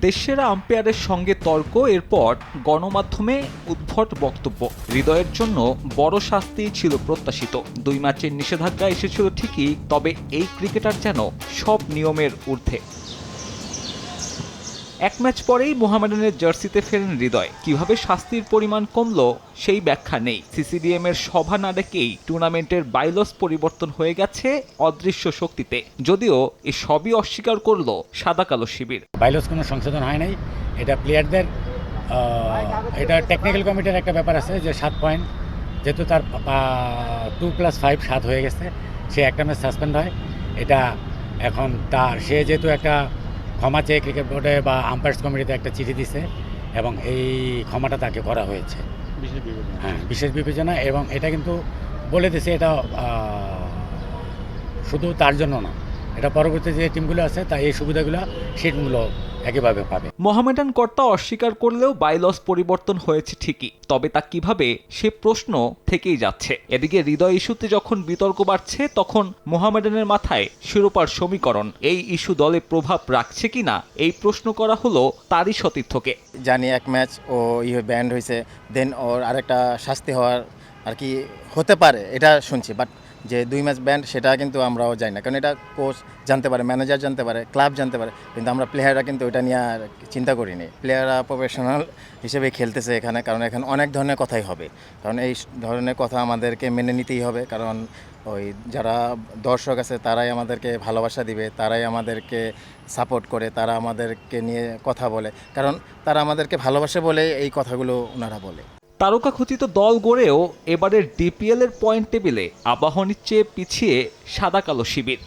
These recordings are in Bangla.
দেশের আম্পায়ারের সঙ্গে তর্ক, এরপর গণমাধ্যমে উদ্ভট বক্তব্য। হৃদয়ের জন্য বড় শাস্তি ছিল প্রত্যাশিত। দুই ম্যাচের নিষেধাজ্ঞা এসেছিল ঠিকই, তবে এই ক্রিকেটার যেন সব নিয়মের ঊর্ধ্বে। এক ম্যাচ পরেই মোহামেডানের জার্সিতে ফেরেন হৃদয়। কীভাবে শাস্তির পরিমাণ কমলো, সেই ব্যাখ্যা নেই। সিসিডিএম এর সভা না ডেকেই টুর্নামেন্টের বাইলস পরিবর্তন হয়ে গেছে অদৃশ্য শক্তিতে। যদিও এ সবই অস্বীকার করল সাদা কালো শিবির। বাইলস কোনো সংশোধন হয় নাই। এটা প্লেয়ারদের এটা টেকনিক্যাল কমিটির একটা ব্যাপার আছে যে সাত পয়েন্ট যেহেতু তার টু প্লাস ফাইভ সাত হয়ে গেছে, সে একটা ম্যাচ সাসপেন্ড হয়। এটা এখন তার, সে যেহেতু একটা ক্ষমা চেয়ে ক্রিকেট বোর্ডে বা আম্পায়ার্স কমিটিতে একটা চিঠি দিছে এবং এই ক্ষমাটা তাকে করা হয়েছে। হ্যাঁ বিশেষ বিবেচনা এবং এটা কিন্তু বলে দিছে এটা শুধু তার জন্য না। এটা পরবর্তী যে টিমগুলো আছে তা এই সুবিধাগুলো সেই টিমগুলো একইভাবে পাবে। মোহামেডান কর্তা অস্বীকার করলেও বাইলস পরিবর্তন হয়েছে ঠিকই তবে তা কীভাবে সে প্রশ্ন থেকেই যাচ্ছে। এদিকে হৃদয় ইস্যুতে যখন বিতর্ক বাড়ছে তখন মোহামেডানের মাথায় শিরোপার সমীকরণ। এই ইস্যু দলে প্রভাব রাখছে কিনা এই প্রশ্ন করা হলো তারই সতীর্থকে। জানি এক ম্যাচ ও ইয়ে ব্যান্ড হয়েছে দেন ওর আরেকটা শাস্তি হওয়ার আর কি হতে পারে এটা শুনছি। বাট যে দুই ম্যাচ ব্যান্ড, সেটা কিন্তু আমরাও জানি না। কারণ এটা কোচ জানতে পারে ম্যানেজার জানতে পারে ক্লাব জানতে পারে। কিন্তু আমরা প্লেয়াররা কিন্তু ওটা নিয়ে আর চিন্তা করিনি। প্লেয়াররা প্রফেশনাল হিসেবে খেলতেছে এখানে, কারণ এখানে অনেক ধরনের কথাই হবে। কারণ এই ধরনের কথা আমাদেরকে মেনে নিতেই হবে। কারণ ওই যারা দর্শক আছে, তারাই আমাদেরকে ভালোবাসা দিবে, তারাই আমাদেরকে সাপোর্ট করে, তারা আমাদেরকে নিয়ে কথা বলে। কারণ তারা আমাদেরকে ভালোবাসে বলে এই কথাগুলো ওনারা বলে। তারকাখচিত দল গড়েও এবারের ডিপিএল এর পয়েন্ট টেবিলে আবাহনীর চেয়ে পিছিয়ে সাদা কালো শিবির।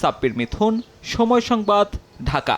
সাব্বির মিথুন, সময় সংবাদ, ঢাকা।